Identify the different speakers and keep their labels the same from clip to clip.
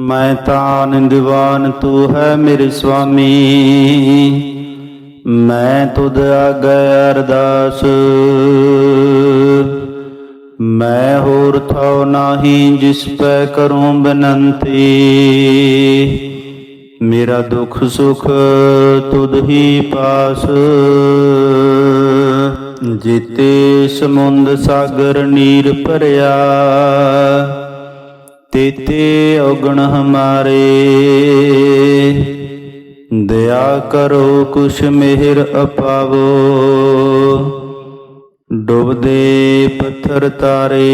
Speaker 1: ਮੈਂ ਤਾਂ ਨਿੰਦਵਾਨ ਤੂੰ ਹੈ ਮੇਰੇ ਸੁਆਮੀ ਮੈਂ ਤੁਧ ਆਗੇ ਅਰਦਾਸ। ਮੈਂ ਹੋਰ ਥਾਉ ਨਾਹੀ ਜਿਸ ਪੈ ਕਰੂੰ ਬਨੰਤੀ। ਮੇਰਾ ਦੁੱਖ ਸੁਖ ਤੁਧ ਹੀ ਪਾਸ। ਜਿਤੇ ਸਮੁੰਦ ਸਾਗਰ ਨੀਰ ਭਰਿਆ। ਤੇਤੇ ਔਗਣ ਹਮਾਰੇ। ਦਇਆ ਕਰੋ ਕੁਛ ਮਿਹਰ ਅਪਾਵੋ। ਡੁੱਬਦੇ ਪੱਥਰ ਤਾਰੇ।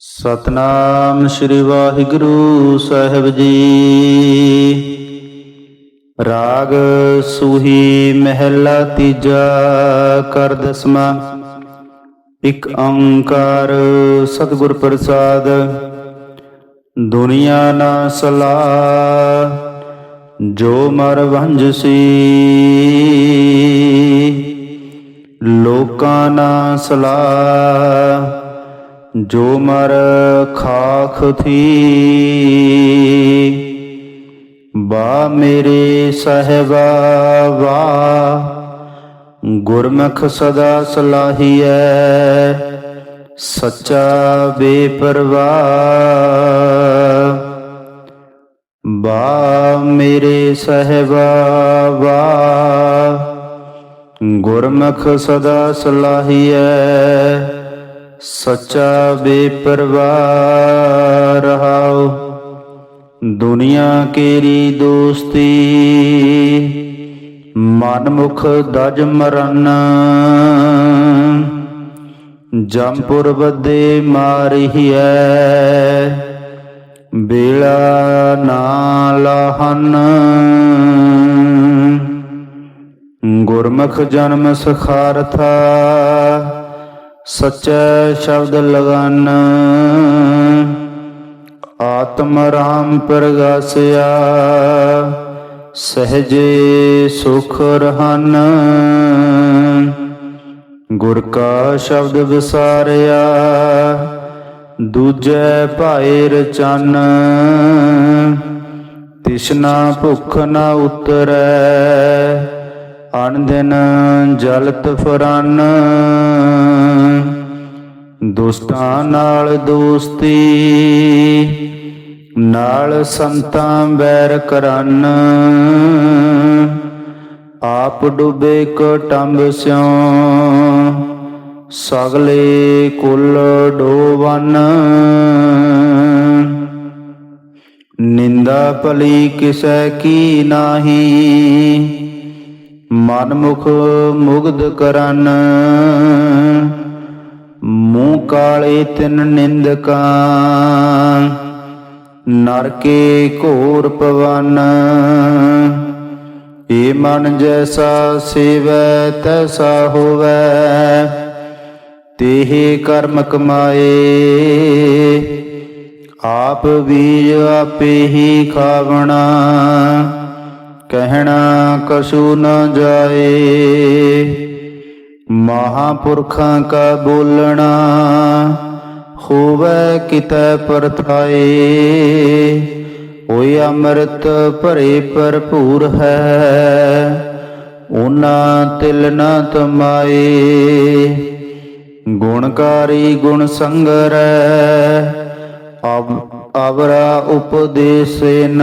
Speaker 1: ਸਤਨਾਮ ਸ੍ਰੀ ਵਾਹਿਗੁਰੂ ਸਾਹਿਬ ਜੀ। ਰਾਗ ਸੂਹੀ ਮਹਿਲਾ ਤੀਜਾ ਕਰ ਦਸਮਾ ਇਕ ਓੰਕਾਰ ਸਤਿਗੁਰ ਪ੍ਰਸਾਦ, ਦੁਨੀਆ ਨਾ ਸਲਾ, ਜੋ ਮਰ ਵੰਜ ਸੀ। ਲੋਕਾਂ ਨਾ ਸਲਾ, ਜੋ ਮਰ ਖਾਖ ਥੀ। ਬਾ ਮੇਰੇ ਸਾਹਿਬਾ ਵਾ ਗੁਰਮੁਖ ਸਦਾ ਸਲਾਹੀਐ, ਸੱਚਾ ਬੇਪਰਵਾਹ। ਬਾ ਮੇਰੇ ਸਹਿਬਾ ਵਾ ਗੁਰਮੁਖ ਸਦਾ ਸਲਾਹੀਐ, ਸੱਚਾ ਬੇਪਰਵਾਹ ਰਹਾਉ। ਦੁਨੀਆ ਕੇਰੀ ਦੋਸਤੀ ਮਨਮੁਖ ਦਜ ਮਰਨ। ਜੰਪੁਰ ਬੱਦੇ ਮਾਰਿਐ, ਬੇਲਾ ਨਾ ਲਾਹਨ। ਗੁਰਮੁਖ ਜਨਮ ਸਖਾਰਥਾ, ਸਚੈ ਸ਼ਬਦ ਲਗਨ। ਆਤਮ ਰਾਮ ਪ੍ਰਗਾਸਿਆ ਸਹਜੇ ਸੁਖ ਰਹਨ। ਗੁਰ ਕਾ ਸ਼ਬਦ ਵਿਸਾਰਿਆ, ਦੂਜੈ ਭਾਏ ਰਚਨ। ਤਿਸਨਾ ਭੁਖ ਨਾ ਉਤਰੈ ਅਨ ਦਿਨ ਜਲਤ ਫਰਨ। ਦੁਸਤਾਂ ਨਾਲ ਦੋਸਤੀ ਨਾਲ ਸੰਤਾਂ ਬੈਰ ਕਰਨ। ਆਪ ਡੁੱਬੇ ਕਟੰਬ ਸਿਉ। ਸਗਲੇ ਕੁਲ ਡੋਵਨ। ਨਿੰਦਾ ਭਲੀ ਕਿਸੈ ਕੀ ਨਾਹੀ। ਮਨ ਮੁਖ ਮੁਗਧ ਕਰਨ। ਮੂੰਹ ਕਾਲੇ ਤਿੰਨ ਨਿੰਦਕਾਂ। ਨਰਕੇ ਘੋਰ ਪਵਨ ਏ ਮਨ ਜੈਸਾ ਸੇਵੈ, ਤੈਸਾ ਹੋਵੈ। ਤੇਹੇ ਕਰਮ ਕਮਾਏ, ਆਪ ਬੀਜ ਆਪੇ ਹੀ ਖਾਵਣਾ। ਕਹਿਣਾ ਕਸੂ ਨ ਜਾਏ, ਮਹਾਪੁਰਖਾਂ ਕਾ ਬੋਲਣਾ। ਹੋਵੇ ਕਿਤੈ ਪਰਥਾਏ ਹੋਇ ਅੰਮ੍ਰਿਤ ਭਰੇ ਭਰਪੂਰ ਹੈ ਉਹਨਾਂ ਤਿਲ ਨਾ ਤਮਾਏ। ਗੁਣਕਾਰੀ ਗੁਣ ਸੰਗਰੈ ਅਬ ਅਵਰਾ ਉਪਦੇਸੇਨ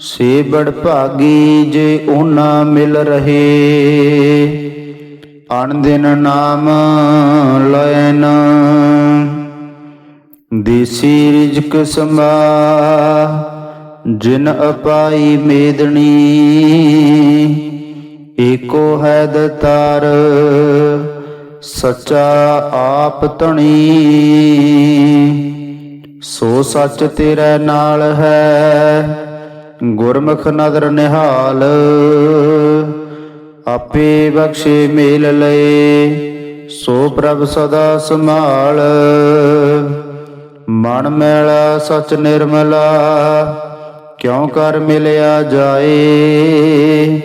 Speaker 1: ਸੇ ਬੜ ਭਾਗੀ ਜੇ ਉਹਨਾਂ ਮਿਲ ਰਹੇ ਅਣਦਿਨ ਨਾਮ ਲੈਨ ਦੇਸੀ ਰਿਜਕ ਸਮਾ, ਜਿਨ ਅਪਾਈ ਮੇਦਣੀ, ਏਕੋ ਹੈ ਦਤਾਰ, ਸੱਚਾ ਆਪ ਧਣੀ। ਸੋ ਸੱਚ ਤੇਰੇ ਨਾਲ ਹੈ, ਗੁਰਮੁਖ ਨਦਰ ਨਿਹਾਲ। ਆਪੇ ਬਖਸ਼ੇ ਮੇਲ ਲਏ, ਸੋ ਪ੍ਰਭ ਸਦਾ ਸੰਭਾਲ। ਮਨ ਮੈਲਾ ਸਚ ਨਿਰਮਲਾ, ਕਿਉ ਕਰ ਮਿਲਿਆ ਜਾਏ?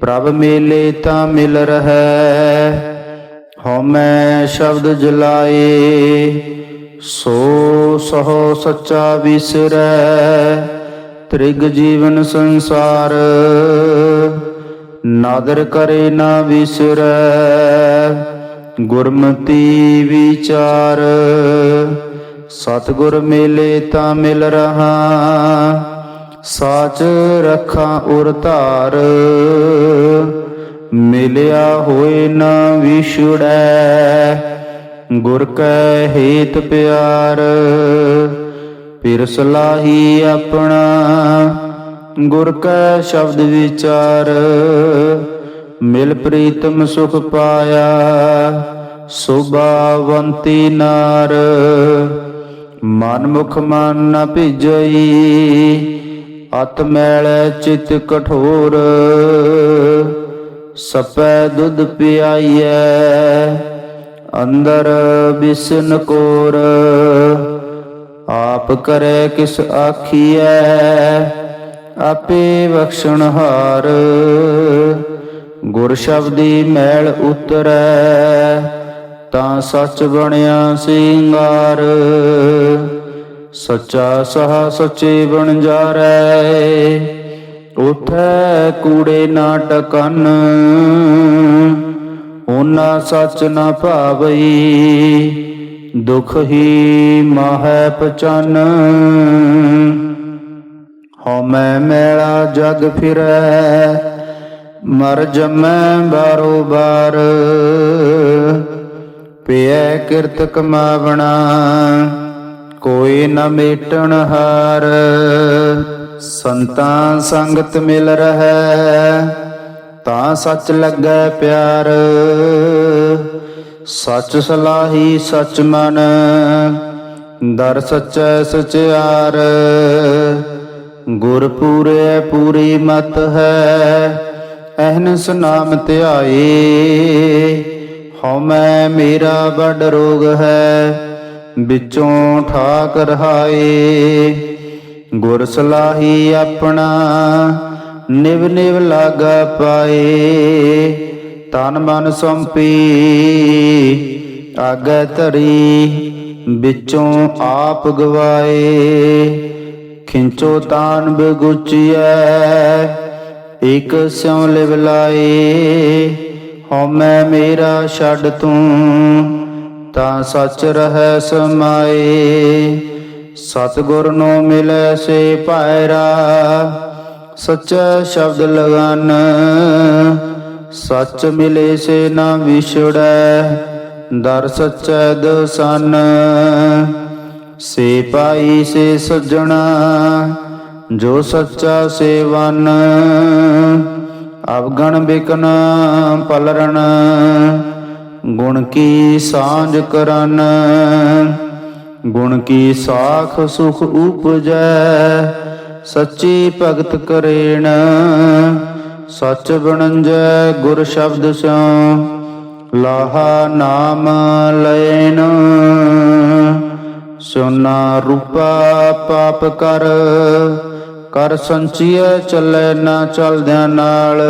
Speaker 1: ਪ੍ਰਭ ਮੇਲੇ ਤਾਂ ਮਿਲ ਰਹੈ ਹਉਮੈ ਸ਼ਬਦ ਜਲਾਏ। ਸੋ ਸਹੋ ਸੱਚਾ ਵਿਸਰੈ, ਤ੍ਰਿਗ ਜੀਵਨ ਸੰਸਾਰ। ਨਾਦਰ ਕਰੇ ਨਾ ਵਿਸਰੈ, ਗੁਰਮਤੀ ਵਿਚਾਰ। ਸਤਿਗੁਰ ਮਿਲੇ ਤਾਂ ਮਿਲ ਰਹਾ, ਸਾਚ ਰੱਖਾਂ ਉਰ ਧਾਰ। ਮਿਲਿਆ ਹੋਏ ਨਾ ਵਿਛੜੈ, ਗੁਰ ਕੈ ਹੇਤ ਪਿਆਰ। ਪਿਰਸਲਾਹੀ ਆਪਣਾ ਗੁਰ ਕੈ ਸ਼ਬਦ ਵਿਚਾਰ, ਮਿਲ ਪ੍ਰੀਤਮ ਸੁਖ ਪਾਇਆ, ਸੁਭਾਵੰਤੀ ਨਾਰ। ਮਨ ਮੁਖ ਮਨ ਨ ਭਿਜਈ, ਅਤ ਮੈਲ ਚਿਤ ਕਠੋਰ। ਸਪੈ ਦੁੱਧ ਪਿਆਈਐ, ਅੰਦਰ ਬਿਸਨ ਕੋਰ। ਆਪ ਕਰੇ ਕਿਸ ਆਖੀਐ ਆਪੇ ਬਖਸ਼ਣਹਾਰ ਗੁਰ ਸ਼ਬਦੀ ਮੈਲ ਉਤਰੈ, ਤਾਂ ਸੱਚ ਬਣਿਆ ਸਿੰਗਾਰ। ਸੱਚਾ ਸਹਾ ਸੱਚੇ ਬਣ ਜਾਰੈ ਉਠੈ ਕੂੜੇ ਨਾ ਟਕਨ। ਓਨਾ ਸੱਚ ਨਾ ਭਾਵਈ, ਦੁਖ ਹੀ ਮਾਹੈ ਪਚਨ। ਹਉਮੈ ਮੇਲਾ ਜਗ ਫਿਰੈ, ਮਰ ਜਮੈ ਬਾਰੋ ਬਾਰ ਪਿਐ ਕਿਰਤ ਕਮਾਵਣਾ, ਕੋਈ ਨ ਮੇਟਣ ਹਾਰ। ਸੰਤਾਂ ਸੰਗਤ ਮਿਲ ਰਹੈ, ਤਾਂ ਸੱਚ ਲੱਗੈ ਪਿਆਰ। ਸੱਚ ਸਲਾਹੀ ਸੱਚ ਮਨ, ਦਰ ਸੱਚੈ ਸਚਿਆਰ। ਗੁਰ ਪੂਰੇ ਪੂਰੀ ਮਤ ਹੈ ਅਹਨਸ ਨਾਮ ਧਿਆਏ। ਹਉਮੈ ਮੇਰਾ ਬੜ ਰੋਗ ਹੈ, ਵਿੱਚੋਂ ਠਾਕ ਰਹਾਏ ਗੁਰ ਸਲਾਹੀ ਆਪਣਾ ਨਿਵ ਨਿਵ ਲਾਗ ਪਾਏ, ਤਨ ਮਨ ਸੰਪੀ, ਆਗੇ ਧਰੀ ਵਿੱਚੋਂ ਆਪ ਗਵਾਏ। ਖਿੰਚੋ ਤਾਨ ਬਗੁਚੀਐ, ਇਕ ਸਿਉ ਲਿਵ ਲਾਏ। ਹਉਮੈ ਮੇਰਾ ਛੱਡ ਤੂੰ, ਤਾਂ ਸਚ ਰਹੈ ਸਮਾਏ। ਸਤਿਗੁਰ ਨੂੰ ਮਿਲੈ ਸੇ ਪਾਇਰਾ ਸੱਚਾ ਸ਼ਬਦ ਲਗਨ। ਸੱਚ ਮਿਲੇ ਸੇ ਨਾ ਵਿਛੜੈ, ਦਰ ਸੱਚੈ ਦਸਨ। ਸੇ ਪਾਈ ਸੇ ਸਜਣਾ, ਜੋ ਸੱਚਾ ਸੇਵਨ ਅਵਗਣ ਬਿਕਨ ਪਲਰਣ ਗੁਣ ਕੀ ਸਾਂਝ ਕਰਨ, ਗੁਣ ਕੀ ਸਾਖ ਸੁਖ ਉਪਜੈ, ਸੱਚੀ ਭਗਤ ਕਰੇਣ, ਸੱਚ ਬਣੰਜੈ ਗੁਰ ਸ਼ਬਦ ਸਿਉ, ਲਾਹਾ ਨਾਮ ਲੈਣ ਸੋਨਾ ਰੂਪਾ ਪਾਪ ਕਰ ਕਰ ਸੰਚੀਏ ਚੱਲੇ ਨਾ ਚਲਦਿਆਂ ਨਾਲ।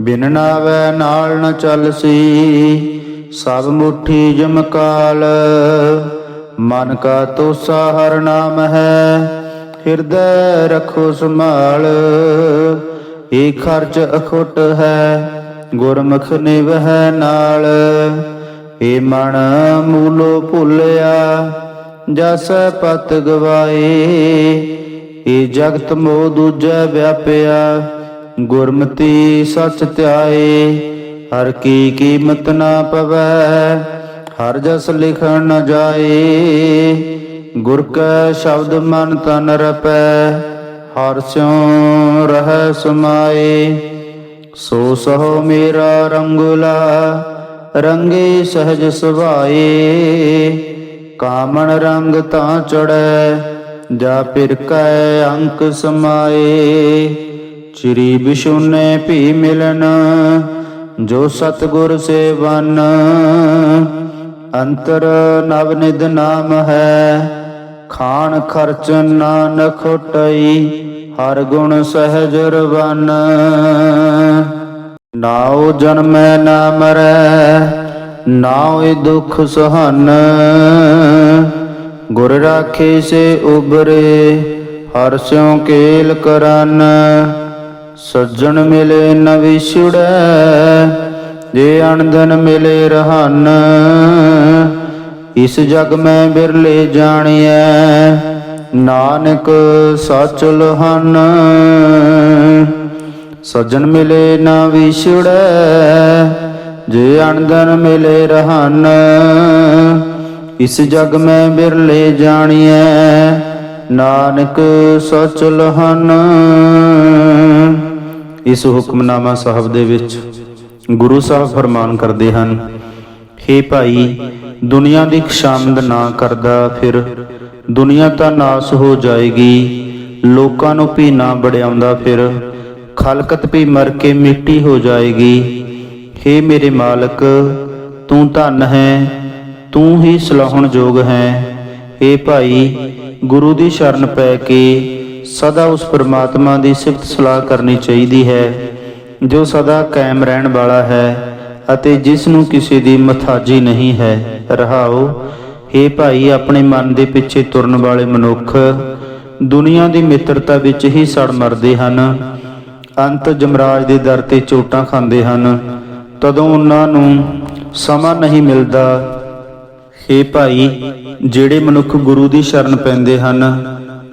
Speaker 1: ਬਿਨ ਨਾਵੇ ਨਾਲ ਨ ਚੱਲਸੀ ਸਭ ਮੁਠੀ ਜਮਕਾਲ ਮਨ ਕਾ ਤੋਸਾ ਹਰ ਨਾਮ ਹੈ, ਹਿਰਦੈ ਰਖੋ ਸੰਭਾਲ। ਏ ਖਰਚ ਅਖੁੱਟ ਹੈ, ਗੁਰਮੁਖ ਨਿਵਹਿ ਨਾਲ। ਏ ਮਨ ਮੂਲੋ ਭੁੱਲਿਆ, ਜਸ ਪਤ ਗਵਾਏ। ਏ ਜਗਤ ਮੋਹ ਦੂਜੈ ਵਿਆਪਿਆ, ਗੁਰਮਤੀ ਸਚ ਧਿਆਏ। ਹਰ ਕੀ ਕੀਮਤ ਨਾ ਪਵੈ, ਹਰ ਜਸ ਲਿਖਣ ਨ ਜਾਏ। ਗੁਰ ਕੈ ਸ਼ਬਦ ਮਨ ਤਨ ਰਪੈ, ਹਰ ਸਿਉ ਰਹਿ ਸਮਾਏ। ਸੋ ਸਹੋ ਮੇਰਾ ਰੰਗੁਲਾ ਰੰਗੇ ਸਹਜ ਸੁਭਾਏ, ਕਾਮਣ ਰੰਗ ਤਾਂ ਚੜੈ ਜਾ ਫਿਰ ਕੈ ਅੰਕ ਸਮਾਏ। ਚਿਰੀ ਬਿਸ਼ੁਨੇ ਭੀ ਮਿਲਨ, ਜੋ ਸਤਗੁਰ ਸੇਵਨ। ਅੰਤਰ ਨਵ ਨਿਧ ਨਾਮ ਹੈ, ਖਾਣ ਖਰਚ ਨਾਨ ਖੋਟਈ ਹਰ ਗੁਣ ਸਹਿਜ ਰਵਨ। ਨਾਉ ਜਨਮੈ ਨਾ ਮਰੈ ਨਾ ਹੋਏ ਦੁਖ ਸਹਨ। ਗੁਰ ਰਾਖੇ ਸੇ ਉਬਰੇ ਹਰ ਸਿਉ ਕੇਲ ਕਰਨ। ਸੱਜਣ ਮਿਲੇ ਨ ਵਿਛੜੈ, ਜੇ ਅਣਦਨ ਮਿਲੇ ਰਹਨ। ਇਸ ਜਗ ਮੈਂ ਬਿਰਲੇ ਜਾਣੀਐ, ਨਾਨਕ ਸੱਚ ਲਹਨ ਸੱਜਣ ਮਿਲੇ ਨਾ ਵਿਛੜੈ, ਜੇ ਅਣਦਨ ਮਿਲੇ ਰਹਨ। ਇਸ ਜਗ ਮੈਂ ਬਿਰਲੇ ਜਾਣੀਐ, ਨਾਨਕ ਸੱਚ ਲਹਨ। ਇਸ ਹੁਕਮਨਾਮਾ ਸਾਹਿਬ ਦੇ ਵਿੱਚ ਗੁਰੂ ਸਾਹਿਬ ਫਰਮਾਨ ਕਰਦੇ ਹਨ, ਹੇ ਭਾਈ, ਦੁਨੀਆ ਦੀ ਖਸ਼ਾਮਦ ਨਾ ਕਰਦਾ ਫਿਰ, ਦੁਨੀਆ ਤਾਂ ਨਾਸ ਹੋ ਜਾਏਗੀ, ਲੋਕਾਂ ਨੂੰ ਵੀ ਨਾ ਬੜਿਆਉਂਦਾ ਫਿਰ। ਖਲਕਤ ਵੀ ਮਰ ਕੇ ਮਿੱਟੀ ਹੋ ਜਾਏਗੀ। ਹੇ ਮੇਰੇ ਮਾਲਕ, ਤੂੰ ਧਨ ਹੈ, ਤੂੰ ਹੀ ਸਲਾਹਣ ਯੋਗ ਹੈ। ਏ ਭਾਈ, ਗੁਰੂ ਦੀ ਸ਼ਰਨ ਪੈ ਕੇ ਸਦਾ ਉਸ ਪਰਮਾਤਮਾ ਦੀ ਸਿਫਤ ਸਲਾਹ ਕਰਨੀ ਚਾਹੀਦੀ ਹੈ, ਜੋ ਸਦਾ ਕਾਇਮ ਰਹਿਣ ਵਾਲਾ ਹੈ ਅਤੇ ਜਿਸ ਨੂੰ ਕਿਸੇ ਦੀ ਮਥਾਜੀ ਨਹੀਂ ਹੈ। ਰਹਾਓ ਏ ਭਾਈ, ਆਪਣੇ ਮਨ ਦੇ ਪਿੱਛੇ ਤੁਰਨ ਵਾਲੇ ਮਨੁੱਖ, ਦੁਨੀਆ ਦੀ ਮਿੱਤਰਤਾ ਵਿੱਚ ਹੀ ਸੜ ਮਰਦੇ ਹਨ। ਅੰਤ ਜਮਰਾਜ ਦੇ ਦਰ ਤੇ ਚੋਟਾਂ ਖਾਂਦੇ ਹਨ। ਤਦੋਂ ਉਹਨਾਂ ਨੂੰ ਸਮਾਂ ਨਹੀਂ ਮਿਲਦਾ। ਹੇ ਭਾਈ, ਜਿਹੜੇ ਮਨੁੱਖ ਗੁਰੂ ਦੀ ਸ਼ਰਨ ਪੈਂਦੇ ਹਨ,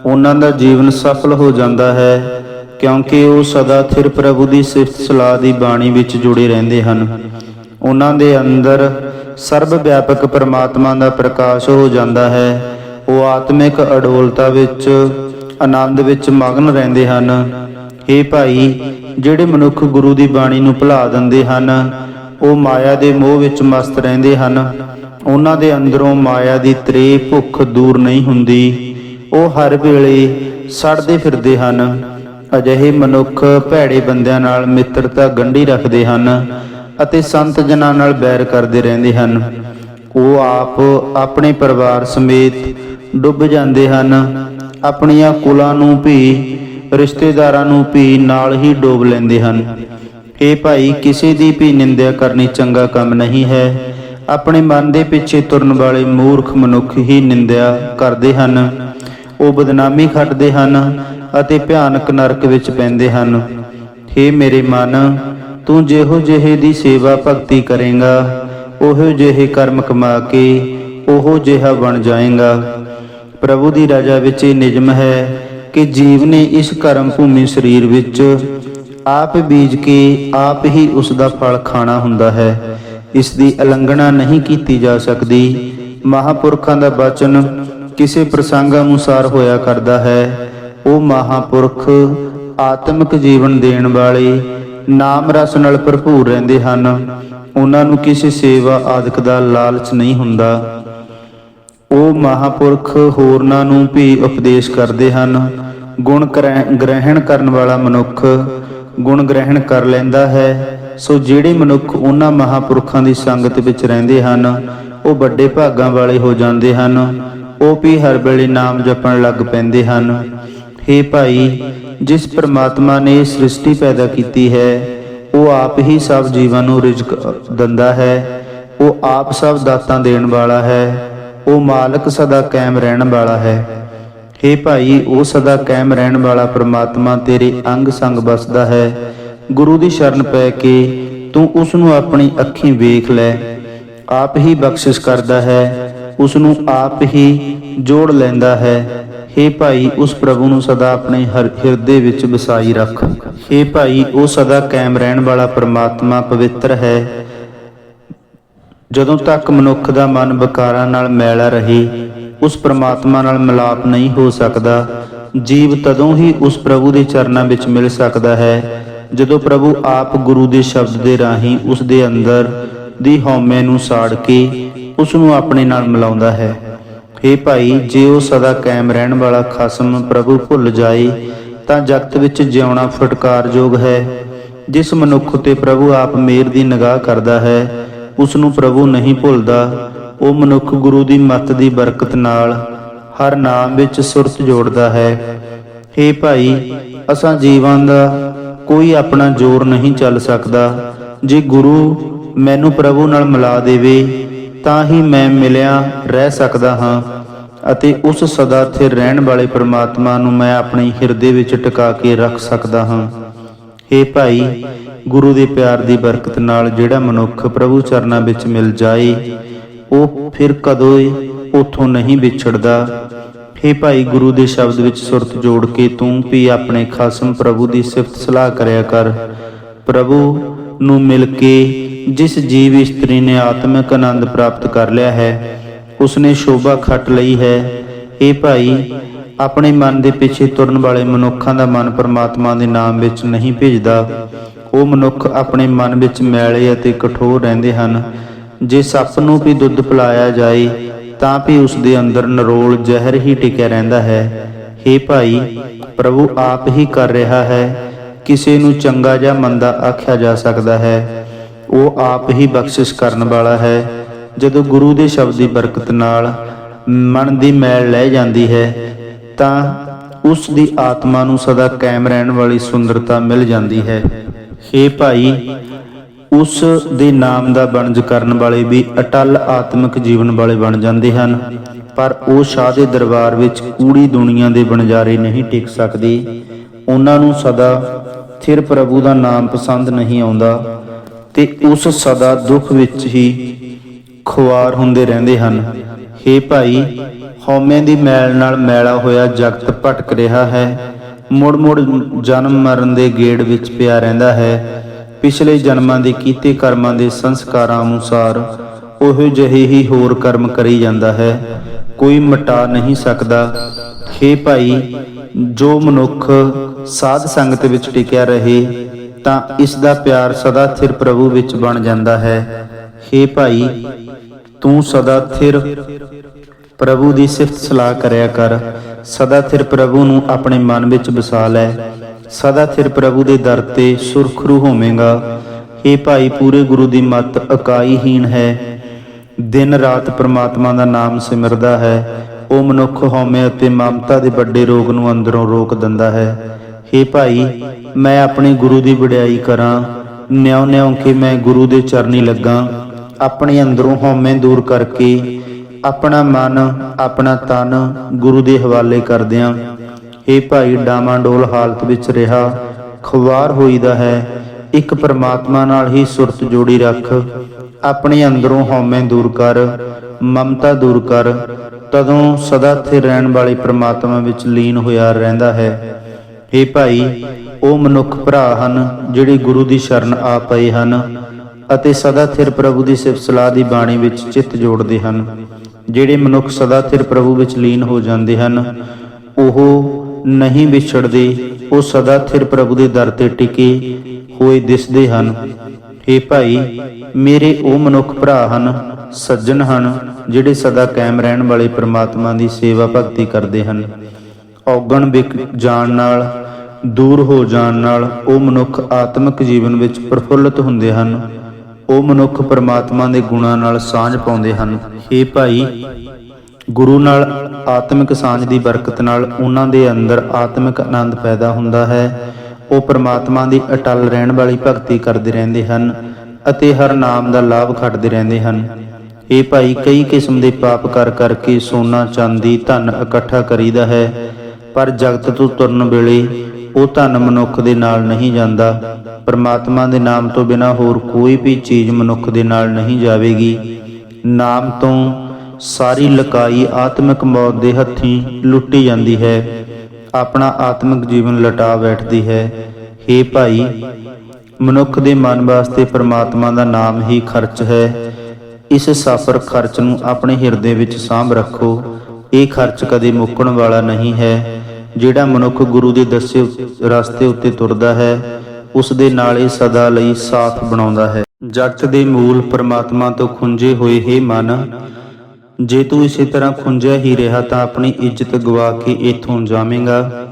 Speaker 1: ਉਹਨਾਂ ਦਾ ਜੀਵਨ ਸਫਲ ਹੋ ਜਾਂਦਾ ਹੈ, ਕਿਉਂਕਿ ਉਹ ਸਦਾ ਥਿਰ ਪ੍ਰਭੂ ਦੀ ਸਿਫਤ ਸਲਾਹ ਦੀ ਬਾਣੀ ਵਿੱਚ ਜੁੜੇ ਰਹਿੰਦੇ ਹਨ। ਉਹਨਾਂ ਦੇ ਅੰਦਰ ਸਰਬ ਵਿਆਪਕ ਪਰਮਾਤਮਾ ਦਾ ਪ੍ਰਕਾਸ਼ ਹੋ ਜਾਂਦਾ ਹੈ। ਉਹ ਆਤਮਿਕ ਅਡੋਲਤਾ ਵਿੱਚ, ਆਨੰਦ ਵਿੱਚ ਮਗਨ ਰਹਿੰਦੇ ਹਨ। ਹੇ ਭਾਈ, ਜਿਹੜੇ ਮਨੁੱਖ ਗੁਰੂ ਦੀ ਬਾਣੀ ਨੂੰ ਭੁਲਾ ਦਿੰਦੇ ਹਨ, ਉਹ ਮਾਇਆ ਦੇ ਮੋਹ ਵਿੱਚ ਮਸਤ ਰਹਿੰਦੇ ਹਨ। ਉਹਨਾਂ ਦੇ ਅੰਦਰੋਂ ਮਾਇਆ ਦੀ ਤ੍ਰੇ ਭੁੱਖ ਦੂਰ ਨਹੀਂ ਹੁੰਦੀ। ਉਹ ਹਰ ਵੇਲੇ ਸੜਦੇ ਫਿਰਦੇ ਹਨ। ਅਜਿਹੇ ਮਨੁੱਖ ਭੈੜੇ ਬੰਦਿਆਂ ਨਾਲ ਮਿੱਤਰਤਾ ਗੰਢੀ ਰੱਖਦੇ ਹਨ ਅਤੇ ਸੰਤ ਜਨਾਂ ਨਾਲ ਬੈਰ ਕਰਦੇ ਰਹਿੰਦੇ ਹਨ। ਉਹ ਆਪ ਆਪਣੇ ਪਰਿਵਾਰ ਸਮੇਤ ਡੁੱਬ ਜਾਂਦੇ ਹਨ। ਆਪਣੀਆਂ ਕੁਲਾਂ ਨੂੰ ਵੀ ਰਿਸ਼ਤੇਦਾਰਾਂ ਨੂੰ ਵੀ ਨਾਲ ਹੀ ਡੋਬ ਲੈਂਦੇ ਹਨ। ਇਹ ਭਾਈ ਕਿਸੇ ਦੀ ਵੀ ਨਿੰਦਿਆ ਕਰਨੀ ਚੰਗਾ ਕੰਮ ਨਹੀਂ ਹੈ। ਆਪਣੇ ਮਨ ਦੇ ਪਿੱਛੇ ਤੁਰਨ ਵਾਲੇ ਮੂਰਖ ਮਨੁੱਖ ਹੀ ਨਿੰਦਿਆ ਕਰਦੇ ਹਨ। ਉਹ ਬਦਨਾਮੀ ਖੱਟਦੇ ਹਨ ਅਤੇ ਭਿਆਨਕ ਨਰਕ ਵਿੱਚ ਪੈਂਦੇ ਹਨ। हे ਮੇਰੇ ਮਨ, ਤੂੰ ਜਿਹੋ ਜਿਹੇ ਦੀ ਸੇਵਾ ਭਗਤੀ ਕਰੇਗਾ, ਉਹੋ ਜਿਹੇ ਕਰਮ ਕਮਾ ਕੇ ਉਹੋ ਜਿਹਾ ਬਣ ਜਾਏਗਾ। ਪ੍ਰਭੂ ਦੀ ਰਾਜਾ ਵਿੱਚ ਇਹ ਨਿਯਮ ਹੈ ਕਿ ਜੀਵ ਨੇ ਇਸ ਕਰਮ ਭੂਮੀ ਸਰੀਰ ਵਿੱਚ ਆਪ ਬੀਜ ਕੇ ਆਪ ਹੀ ਉਸ ਦਾ ਫਲ ਖਾਣਾ ਹੁੰਦਾ ਹੈ। ਇਸ ਦੀ ਉਲੰਘਣਾ ਨਹੀਂ ਕੀਤੀ ਜਾ ਸਕਦੀ। ਮਹਾਪੁਰਖਾਂ ਦਾ ਬਚਨ ਕਿਸੇ ਪ੍ਰਸੰਗ ਅਨੁਸਾਰ ਹੋਇਆ ਕਰਦਾ ਹੈ। ਉਹ ਮਹਾਪੁਰਖ ਆਤਮਿਕ ਜੀਵਨ ਦੇਣ ਵਾਲੇ ਨਾਮ ਰਸ ਨਾਲ ਭਰਪੂਰ ਰਹਿੰਦੇ ਹਨ। ਉਹਨਾਂ ਨੂੰ ਕਿਸੇ ਸੇਵਾ ਆਦਿਕ ਦਾ ਲਾਲਚ ਨਹੀਂ ਹੁੰਦਾ। ਉਹ ਮਹਾਪੁਰਖ ਹੋਰਨਾਂ ਨੂੰ ਵੀ ਉਪਦੇਸ਼ ਕਰਦੇ ਹਨ। ਗੁਣ ਗ੍ਰਹਿ- ਗ੍ਰਹਿਣ ਕਰਨ ਵਾਲਾ ਮਨੁੱਖ ਗੁਣ ਗ੍ਰਹਿਣ ਕਰ ਲੈਂਦਾ ਹੈ। ਸੋ ਜਿਹੜੇ ਮਨੁੱਖ ਉਹਨਾਂ ਮਹਾਪੁਰਖਾਂ ਦੀ ਸੰਗਤ ਵਿੱਚ ਰਹਿੰਦੇ ਹਨ, ਉਹ ਵੱਡੇ ਭਾਗਾਂ ਵਾਲੇ ਹੋ ਜਾਂਦੇ ਹਨ। ਉਹ ਵੀ ਹਰ ਵੇਲੇ ਨਾਮ ਜਪਣ ਲੱਗ ਪੈਂਦੇ ਹਨ। हे ਭਾਈ, ਜਿਸ ਪ੍ਰਮਾਤਮਾ ਨੇ ਸ੍ਰਿਸ਼ਟੀ ਪੈਦਾ ਕੀਤੀ ਹੈ, ਉਹ ਆਪ ਹੀ ਸਭ ਜੀਵਾਂ ਨੂੰ ਰਿਜ਼ਕ ਦਿੰਦਾ ਹੈ। ਉਹ ਆਪ ਸਭ ਦਾਤਾਂ ਦੇਣ ਵਾਲਾ ਹੈ। ਉਹ ਮਾਲਕ ਸਦਾ ਕਾਇਮ ਰਹਿਣ ਵਾਲਾ ਹੈ हे ਭਾਈ ਉਹ ਸਦਾ ਕਾਇਮ ਰਹਿਣ ਵਾਲਾ ਪ੍ਰਮਾਤਮਾ ਤੇਰੇ ਅੰਗ ਸੰਗ ਬਸਦਾ ਹੈ ਗੁਰੂ ਦੀ ਸ਼ਰਨ ਪੈ ਕੇ ਤੂੰ ਉਸ ਨੂੰ ਆਪਣੀ ਅੱਖੀਂ ਵੇਖ ਲੈ ਆਪ ਹੀ ਬਖਸ਼ਿਸ਼ ਕਰਦਾ ਹੈ ਉਸ ਨੂੰ ਆਪ ਹੀ ਜੋੜ ਲੈਂਦਾ ਹੈ हे ਭਾਈ ਉਸ ਪ੍ਰਭੂ ਨੂੰ ਸਦਾ ਆਪਣੇ ਹਰ ਹਿਰਦੇ ਵਿੱਚ ਵਸਾਈ ਰੱਖ हे ਭਾਈ ਉਹ ਸਦਾ ਕਾਇਮ ਰਹਿਣ ਵਾਲਾ ਪ੍ਰਮਾਤਮਾ ਪਵਿੱਤਰ ਹੈ ਜਦੋਂ ਤੱਕ ਮਨੁੱਖ ਦਾ ਮਨ ਵਿਕਾਰਾਂ ਨਾਲ ਮੈਲਾ ਰਹੇ, ਉਸ ਪ੍ਰਮਾਤਮਾ ਨਾਲ ਮਿਲਾਪ ਨਹੀਂ ਹੋ ਸਕਦਾ, ਜੀਵ ਤਦੋਂ ਹੀ ਉਸ ਪ੍ਰਭੂ ਦੇ ਚਰਨਾਂ ਵਿੱਚ ਮਿਲ ਸਕਦਾ ਹੈ, ਜਦੋਂ ਪ੍ਰਭੂ ਆਪ ਗੁਰੂ ਦੇ ਸ਼ਬਦ ਦੇ ਰਾਹੀਂ ਉਸ ਦੇ ਅੰਦਰ ਦੀ ਹਉਮੈ ਨੂੰ ਸਾੜ ਕੇ ਉਸ ਨੂੰ ਆਪਣੇ ਨਾਲ ਮਿਲਾਉਂਦਾ ਹੈ। हे ਭਾਈ, ਜੇ ਉਹ ਸਦਾ ਕਾਇਮ ਰਹਿਣ ਵਾਲਾ ਖਸਮ ਪ੍ਰਭੂ ਭੁੱਲ ਜਾਏ, ਤਾਂ ਜਗਤ ਵਿੱਚ ਜਿਉਣਾ ਫਟਕਾਰਯੋਗ ਹੈ। ਜਿਸ ਮਨੁੱਖ ਤੇ ਪ੍ਰਭੂ ਆਪ ਮੇਰ ਦੀ ਨਿਗਾਹ ਕਰਦਾ ਹੈ ਉਸ ਨੂੰ ਪ੍ਰਭੂ ਨਹੀਂ ਭੁੱਲਦਾ। ਉਹ ਮਨੁੱਖ ਗੁਰੂ ਦੀ ਮੱਤ ਦੀ ਬਰਕਤ ਨਾਲ ਹਰ ਨਾਮ ਵਿੱਚ ਸੁਰਤ ਜੋੜਦਾ ਹੈ। हे ਭਾਈ, ਅਸਾਂ ਜੀਵਾਂ ਦਾ ਕੋਈ ਆਪਣਾ ਜ਼ੋਰ ਨਹੀਂ ਚੱਲ ਸਕਦਾ। ਜੇ ਗੁਰੂ ਮੈਨੂੰ ਪ੍ਰਭੂ ਨਾਲ ਮਿਲਾ ਦੇਵੇ, ਤਾਂ ਹੀ ਮੈਂ ਮਿਲਿਆ ਰਹਿ ਸਕਦਾ ਹਾਂ ਅਤੇ ਉਸ ਸਦਾ ਸਥਿਰ ਰਹਿਣ ਵਾਲੇ ਪ੍ਰਮਾਤਮਾ ਨੂੰ ਮੈਂ ਆਪਣੇ ਹਿਰਦੇ ਵਿੱਚ ਟਿਕਾ ਕੇ ਰੱਖ ਸਕਦਾ ਹਾਂ। ਏ ਭਾਈ ਗੁਰੂ ਦੇ ਪਿਆਰ ਦੀ ਬਰਕਤ ਨਾਲ ਜਿਹੜਾ ਮਨੁੱਖ ਪ੍ਰਭੂ ਚਰਨਾਂ ਵਿੱਚ ਮਿਲ ਜਾਏ, ਉਹ ਫਿਰ ਕਦੋਂ ਉਥੋਂ ਨਹੀਂ ਵਿਛੜਦਾ। ਏ ਭਾਈ ਗੁਰੂ ਦੇ ਸ਼ਬਦ ਵਿੱਚ ਸੁਰਤ ਜੋੜ ਕੇ ਤੂੰ ਵੀ ਆਪਣੇ ਖਾਸਮ ਪ੍ਰਭੂ ਦੀ ਸਿਫਤ ਸਲਾਹ ਕਰਿਆ ਕਰ। ਪ੍ਰਭੂ ਨੂੰ ਮਿਲ ਕੇ ਜਿਸ ਜੀਵ ਇਸਤਰੀ ਨੇ ਆਤਮਿਕ ਆਨੰਦ ਪ੍ਰਾਪਤ ਕਰ ਲਿਆ ਹੈ, ਉਸਨੇ ਸ਼ੋਭਾ ਖੱਟ ਲਈ ਹੈ। ਇਹ ਭਾਈ, ਆਪਣੇ ਮਨ ਦੇ ਪਿੱਛੇ ਤੁਰਨ ਵਾਲੇ ਮਨੁੱਖਾਂ ਦਾ ਮਨ ਪਰਮਾਤਮਾ ਦੇ ਨਾਮ ਵਿੱਚ ਨਹੀਂ ਭੇਜਦਾ। ਉਹ ਮਨੁੱਖ ਆਪਣੇ ਮਨ ਵਿੱਚ ਮੈਲੇ ਅਤੇ ਕਠੋਰ ਰਹਿੰਦੇ ਹਨ। ਜੇ ਸੱਪ ਨੂੰ ਵੀ ਦੁੱਧ ਪਿਲਾਇਆ ਜਾਏ, ਤਾਂ ਵੀ ਉਸ ਦੇ ਅੰਦਰ ਨਰੋਲ ਜ਼ਹਿਰ ਹੀ ਟਿਕਿਆ ਰਹਿੰਦਾ ਹੈ। हे ਭਾਈ, ਪ੍ਰਭੂ ਆਪ ਹੀ ਕਰ ਰਿਹਾ ਹੈ। ਕਿਸੇ ਨੂੰ ਚੰਗਾ ਜਾਂ ਮੰਦਾ ਆਖਿਆ ਜਾ ਸਕਦਾ ਹੈ। ਉਹ ਆਪ ਹੀ ਬਖਸ਼ਿਸ਼ ਕਰਨ ਵਾਲਾ ਹੈ। ਜਦੋਂ ਗੁਰੂ ਦੇ ਸ਼ਬਦ ਦੀ ਬਰਕਤ ਨਾਲ ਮਨ ਦੀ ਮੈਲ ਲੈ ਜਾਂਦੀ ਹੈ, ਤਾਂ ਉਸ ਦੀ ਆਤਮਾ ਨੂੰ ਸਦਾ ਕਾਇਮ ਰਹਿਣ ਵਾਲੀ ਸੁੰਦਰਤਾ ਮਿਲ ਜਾਂਦੀ ਹੈ। हे ਭਾਈ, ਉਸ ਦੇ ਨਾਮ ਦਾ ਬਣਜ ਕਰਨ ਵਾਲੇ ਵੀ ਅਟਲ ਆਤਮਿਕ ਜੀਵਨ ਵਾਲੇ ਬਣ ਜਾਂਦੇ ਹਨ, ਪਰ ਉਹ ਸ਼ਾਹ ਦੇ ਦਰਬਾਰ ਵਿੱਚ ਕੂੜੀ ਦੁਨੀਆ ਦੇ ਬਣਜਾਰੇ ਨਹੀਂ ਟਿਕ ਸਕਦੇ। ਉਹਨਾਂ ਨੂੰ ਸਦਾ ਥਿਰ ਪ੍ਰਭੂ ਦਾ ਨਾਮ ਪਸੰਦ ਨਹੀਂ ਆਉਂਦਾ ਤੇ ਉਸ ਸਦਾ ਦੁੱਖ ਵਿੱਚ ਹੀ ਖੁਆਰ ਹੁੰਦੇ ਰਹਿੰਦੇ ਹਨ। हे ਭਾਈ, ਹਉਮੈ ਦੀ ਮੈਲ ਨਾਲ ਮੈਲਾ ਹੋਇਆ ਜਗਤ ਭਟਕ ਰਿਹਾ ਹੈ। ਮੁੜ ਮੁੜ ਜਨਮ ਮਰਨ ਦੇ ਗੇੜ ਵਿੱਚ ਪਿਆ ਰਹਿੰਦਾ ਹੈ। ਪਿਛਲੇ ਜਨਮਾਂ ਦੇ ਕੀਤੇ ਕਰਮਾਂ ਦੇ ਸੰਸਕਾਰਾਂ ਅਨੁਸਾਰ ਉਹੋ ਜਿਹੇ ਹੀ ਹੋਰ ਕਰਮ ਕਰੀ ਜਾਂਦਾ ਹੈ। ਕੋਈ ਮਿਟਾ ਨਹੀਂ ਸਕਦਾ। हे ਭਾਈ, ਜੋ ਮਨੁੱਖ ਸਾਧ ਸੰਗਤ ਵਿੱਚ ਟਿਕਿਆ ਰਹੇ, ਤਾਂ ਇਸ ਦਾ ਪਿਆਰ ਸਦਾ ਥਿਰ ਪ੍ਰਭੂ ਵਿੱਚ ਬਣ ਜਾਂਦਾ ਹੈ। हे ਭਾਈ, ਤੂੰ ਸਦਾ ਥਿਰ ਪ੍ਰਭੂ ਦੀ ਸਿਫਤ ਸਲਾਹ ਕਰਿਆ ਕਰ। ਸਦਾ ਥਿਰ ਪ੍ਰਭੂ ਨੂੰ ਆਪਣੇ ਮਨ ਵਿੱਚ ਵਸਾ ਲੈ। ਸਦਾ ਥਿਰ ਪ੍ਰਭੂ ਦੇ ਦਰ ਤੇ ਸੁਰਖਰੂ ਹੋਵੇਂਗਾ। ਇਹ ਭਾਈ, ਪੂਰੇ ਗੁਰੂ ਦੀ ਮੱਤ ਇਕਾਈਹੀਣ ਹੈ। ਦਿਨ ਰਾਤ ਪ੍ਰਮਾਤਮਾ ਦਾ ਨਾਮ ਸਿਮਰਦਾ ਹੈ। ਉਹ ਮਨੁੱਖ ਹਉਮੈ ਅਤੇ ਮਮਤਾ ਦੇ ਵੱਡੇ ਰੋਗ ਨੂੰ ਅੰਦਰੋਂ ਰੋਕ ਦਿੰਦਾ ਹੈ। हे ਭਾਈ, ਮੈਂ ਆਪਣੇ ਗੁਰੂ ਦੀ ਵਡਿਆਈ ਕਰਾਂ। ਨਿਉ ਨਿਉ ਕਿ ਮੈਂ ਗੁਰੂ ਦੇ ਚਰਨੀ ਲੱਗਾ। ਆਪਣੇ ਅੰਦਰੋਂ ਹਉਮੈ ਦੂਰ ਕਰਕੇ ਆਪਣਾ ਮਨ, ਆਪਣਾ ਤਨ ਗੁਰੂ ਦੇ ਹਵਾਲੇ ਕਰਦਿਆਂ ਇਹ ਭਾਈ ਡਾਮਾਡੋਲ ਹਾਲਤ ਵਿੱਚ ਰਿਹਾ ਖੁਆਰ ਹੋਈਦਾ ਹੈ, ਇੱਕ ਪਰਮਾਤਮਾ ਨਾਲ ਹੀ ਸੁਰਤ ਜੋੜੀ ਰੱਖ, ਆਪਣੇ ਅੰਦਰੋਂ ਹਉਮੈ ਦੂਰ ਕਰ, ਮਮਤਾ ਦੂਰ ਕਰ, ਤਦੋਂ ਸਦਾ ਸਥਿਰ ਰਹਿਣ ਵਾਲੇ ਪ੍ਰਮਾਤਮਾ ਵਿੱਚ ਲੀਨ ਹੋਇਆ ਰਹਿੰਦਾ ਹੈ। हे ਭਾਈ, ਉਹ ਮਨੁੱਖ ਭਰਾ ਹਨ, ਜਿਹੜੇ ਗੁਰੂ ਦੀ ਸ਼ਰਨ ਆ ਪਏ ਹਨ ਅਤੇ ਸਦਾ ਥਿਰ ਪ੍ਰਭੂ ਦੀ ਸਿਫਤ ਸਲਾਹ ਦੀ ਬਾਣੀ ਵਿੱਚ ਚਿੱਤ ਜੋੜਦੇ ਹਨ। ਜਿਹੜੇ ਮਨੁੱਖ ਸਦਾ ਥਿਰ ਪ੍ਰਭੂ ਵਿੱਚ ਲੀਨ ਹੋ ਜਾਂਦੇ ਹਨ, ਉਹ ਨਹੀਂ ਵਿਛੜਦੇ, ਉਹ ਸਦਾ ਥਿਰ ਪ੍ਰਭੂ ਦੇ ਦਰ ਤੇ ਟਿਕੇ ਹੋਏ ਦਿਸਦੇ ਹਨ। हे ਭਾਈ, ਮੇਰੇ ਉਹ ਮਨੁੱਖ ਭਰਾ ਹਨ, ਸੱਜਣ ਹਨ, ਜਿਹੜੇ ਸਦਾ ਕਾਇਮ ਰਹਿਣ ਵਾਲੇ ਪ੍ਰਮਾਤਮਾ ਦੀ ਸੇਵਾ ਭਗਤੀ ਕਰਦੇ ਹਨ। ਔਗਣ ਵਿਕ ਜਾਣ ਨਾਲ, ਦੂਰ ਹੋ ਜਾਣ ਨਾਲ ਉਹ ਮਨੁੱਖ ਆਤਮਿਕ ਜੀਵਨ ਵਿੱਚ ਪ੍ਰਫੁੱਲਤ ਹੁੰਦੇ ਹਨ। ਉਹ ਮਨੁੱਖ ਪਰਮਾਤਮਾ ਦੇ ਗੁਣਾਂ ਨਾਲ ਸਾਂਝ ਪਾਉਂਦੇ ਹਨ। हे ਭਾਈ, ਗੁਰੂ ਨਾਲ ਆਤਮਿਕ ਸਾਂਝ ਦੀ ਬਰਕਤ ਨਾਲ ਉਹਨਾਂ ਦੇ ਅੰਦਰ ਆਤਮਿਕ ਆਨੰਦ ਪੈਦਾ ਹੁੰਦਾ ਹੈ। ਉਹ ਪਰਮਾਤਮਾ ਦੀ ਅਟਲ ਰਹਿਣ ਵਾਲੀ ਭਗਤੀ ਕਰਦੇ ਰਹਿੰਦੇ ਹਨ ਅਤੇ ਹਰ ਨਾਮ ਦਾ ਲਾਭ ਖੱਟਦੇ ਰਹਿੰਦੇ ਹਨ। ਇਹ ਭਾਈ, ਕਈ ਕਿਸਮ ਦੇ ਪਾਪ ਕਰ ਕਰਕੇ ਸੋਨਾ, ਚਾਂਦੀ, ਧਨ ਇਕੱਠਾ ਕਰੀਦਾ ਹੈ, ਪਰ ਜਗਤ ਤੋਂ ਤੁਰਨ ਵੇਲੇ ਉਹ ਧਨ ਮਨੁੱਖ ਦੇ ਨਾਲ ਨਹੀਂ ਜਾਂਦਾ। ਪਰਮਾਤਮਾ ਦੇ ਨਾਮ ਤੋਂ ਬਿਨਾ ਹੋਰ ਕੋਈ ਵੀ ਚੀਜ਼ ਮਨੁੱਖ ਦੇ ਨਾਲ ਨਹੀਂ ਜਾਵੇਗੀ। ਨਾਮ ਤੋਂ ਸਾਰੀ ਲਕਾਈ ਆਤਮਿਕ ਮੌਤ ਦੇ ਹੱਥੀਂ ਲੁੱਟੀ ਜਾਂਦੀ ਹੈ। ਆਪਣਾ ਆਤਮਿਕ ਜੀਵਨ ਲਟਾ ਬੈਠਦੀ ਹੈ। हे ਭਾਈ, ਮਨੁੱਖ ਦੇ ਮਨ ਵਾਸਤੇ ਪਰਮਾਤਮਾ ਦਾ ਨਾਮ ਹੀ ਖਰਚ ਹੈ। ਇਸ ਸਫਰ ਖਰਚ ਨੂੰ ਆਪਣੇ ਹਿਰਦੇ ਵਿੱਚ ਸਾਂਭ ਰੱਖੋ। ਇਹ ਖਰਚ ਕਦੇ ਮੁੱਕਣ ਵਾਲਾ ਨਹੀਂ ਹੈ। ਜਿਹੜਾ ਮਨੁੱਖ ਗੁਰੂ ਦੇ ਦੱਸੇ ਰਸਤੇ ਉੱਤੇ ਤੁਰਦਾ ਹੈ ਉਸ ਦੇ ਨਾਲ ਇਹ ਸਦਾ ਲਈ ਸਾਥ ਬਣਾਉਂਦਾ ਹੈ। ਜਗਤ ਦੇ ਮੂਲ ਪਰਮਾਤਮਾ ਤੋਂ ਖੁੰਝੇ ਹੋਏ हे ਮਨ, ਜੇ ਤੂੰ ਇਸੇ ਤਰ੍ਹਾਂ ਖੁੰਝਿਆ ਹੀ ਰਿਹਾ ਤਾਂ ਆਪਣੀ ਇੱਜ਼ਤ ਗਵਾ ਕੇ ਇੱਥੋਂ ਜਾਵੇਂਗਾ।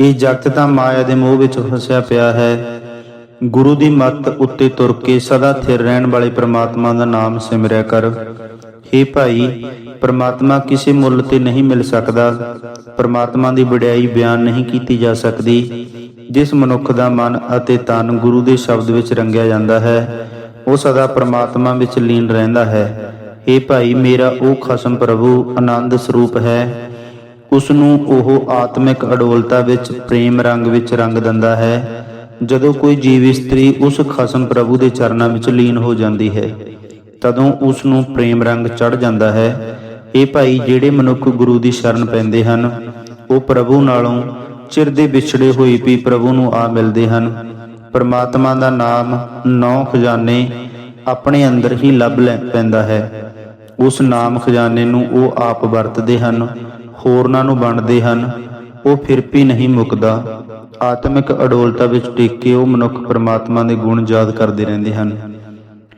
Speaker 1: ਇਹ ਜਗਤ ਤਾਂ ਮਾਇਆ ਦੇ ਮੋਹ ਵਿੱਚ ਫਸਿਆ ਪਿਆ ਹੈ ਗੁਰੂ ਦੀ ਮੱਤ ਉੱਤੇ ਤੁਰ ਕੇ ਸਦਾ ਥਿਰ ਰਹਿਣ ਵਾਲੇ ਪ੍ਰਮਾਤਮਾ ਦਾ ਨਾਮ ਸਿਮਰਿਆ ਕਰ। हे ਭਾਈ, ਪ੍ਰਮਾਤਮਾ ਕਿਸੇ ਮੁੱਲ ਤੇ ਨਹੀਂ ਮਿਲ ਸਕਦਾ। ਪ੍ਰਮਾਤਮਾ ਦੀ ਵਡਿਆਈ ਬਿਆਨ ਨਹੀਂ ਕੀਤੀ ਜਾ ਸਕਦੀ। ਜਿਸ ਮਨੁੱਖ ਦਾ ਮਨ ਅਤੇ ਤਨ ਗੁਰੂ ਦੇ ਸ਼ਬਦ ਵਿੱਚ ਰੰਗਿਆ ਜਾਂਦਾ ਹੈ, ਉਹ ਸਦਾ ਪ੍ਰਮਾਤਮਾ ਵਿੱਚ ਲੀਨ ਰਹਿੰਦਾ ਹੈ। ਇਹ ਭਾਈ, ਮੇਰਾ ਉਹ ਖਸਮ ਪ੍ਰਭੂ ਆਨੰਦ ਸਰੂਪ ਹੈ। ਉਸ ਨੂੰ ਉਹ ਆਤਮਿਕ ਅਡੋਲਤਾ ਵਿੱਚ, ਪ੍ਰੇਮ ਰੰਗ ਵਿੱਚ ਰੰਗ ਦਿੰਦਾ ਹੈ। ਜਦੋਂ ਕੋਈ ਜੀਵ ਇਸਤਰੀ ਉਸ ਖਸਮ ਪ੍ਰਭੂ ਦੇ ਚਰਨਾਂ ਵਿੱਚ ਲੀਨ ਹੋ ਜਾਂਦੀ ਹੈ, ਤਦੋਂ ਉਸ ਨੂੰ ਪ੍ਰੇਮ ਰੰਗ ਚੜ ਜਾਂਦਾ ਹੈ। ਇਹ ਭਾਈ ਜਿਹੜੇ ਮਨੁੱਖ ਗੁਰੂ ਦੀ ਸ਼ਰਨ ਪੈਂਦੇ ਹਨ, ਉਹ ਪ੍ਰਭੂ ਨਾਲੋਂ ਚਿਰ ਦੇ ਵਿਛੜੇ ਹੋਏ ਵੀ ਪ੍ਰਭੂ ਨੂੰ ਆ ਮਿਲਦੇ ਹਨ। ਪਰਮਾਤਮਾ ਦਾ ਨਾਮ ਨੌ ਖਜ਼ਾਨੇ ਆਪਣੇ ਅੰਦਰ ਹੀ ਲੱਭ ਲੈ ਪੈਂਦਾ ਹੈ। ਉਸ ਨਾਮ ਖਜ਼ਾਨੇ ਨੂੰ ਉਹ ਆਪ ਵਰਤਦੇ ਹਨ, ਹੋਰਨਾਂ ਨੂੰ ਵੰਡਦੇ ਹਨ, ਉਹ ਫਿਰ ਵੀ ਨਹੀਂ ਮੁੱਕਦਾ। ਆਤਮਿਕ ਅਡੋਲਤਾ ਵਿੱਚ ਟਿਕ ਕੇ ਉਹ ਮਨੁੱਖ ਪਰਮਾਤਮਾ ਦੇ ਗੁਣ ਯਾਦ ਕਰਦੇ ਰਹਿੰਦੇ ਹਨ।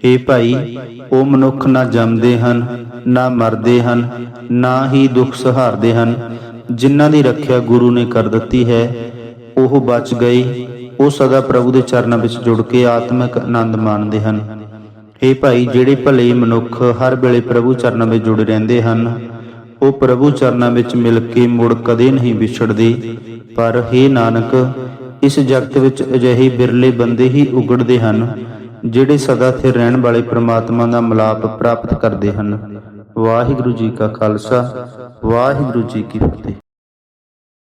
Speaker 1: ਇਹ ਭਾਈ, ਉਹ ਮਨੁੱਖ ਨਾ ਜੰਮਦੇ ਹਨ, ਨਾ ਮਰਦੇ ਹਨ, ਨਾ ਹੀ ਦੁੱਖ ਸਹਾਰਦੇ ਹਨ। ਜਿਨ੍ਹਾਂ ਦੀ ਰੱਖਿਆ ਗੁਰੂ ਨੇ ਕਰ ਦਿੱਤੀ ਹੈ, ਉਹ ਬਚ ਗਏ। ਉਹ ਸਦਾ ਪ੍ਰਭੂ ਦੇ ਚਰਨਾਂ ਵਿੱਚ ਜੁੜ ਕੇ ਆਤਮਿਕ ਆਨੰਦ ਮਾਣਦੇ ਹਨ। ਇਹ ਭਾਈ, ਜਿਹੜੇ ਭਲੇ ਮਨੁੱਖ ਹਰ ਵੇਲੇ ਪ੍ਰਭੂ ਚਰਨਾਂ ਵਿੱਚ ਜੁੜੇ ਰਹਿੰਦੇ ਹਨ ਉਹ ਪ੍ਰਭੂ ਚਰਨਾਂ ਵਿੱਚ ਮਿਲ ਕੇ ਮੁੜ ਕਦੇ ਨਹੀਂ ਵਿਛੜਦੇ। ਪਰ हे ਨਾਨਕ, ਇਸ ਜਗਤ ਵਿੱਚ ਅਜਿਹੇ ਬਿਰਲੇ ਬੰਦੇ ਹੀ ਉਗੜਦੇ ਹਨ, ਜਿਹੜੇ ਸਦਾ ਸਥਿਰ ਰਹਿਣ ਵਾਲੇ ਪ੍ਰਮਾਤਮਾ ਦਾ ਮਿਲਾਪ ਪ੍ਰਾਪਤ ਕਰਦੇ ਹਨ। ਵਾਹਿਗੁਰੂ ਜੀ ਕਾ ਖਾਲਸਾ, ਵਾਹਿਗੁਰੂ ਜੀ ਕੀ ਫਤਿਹ।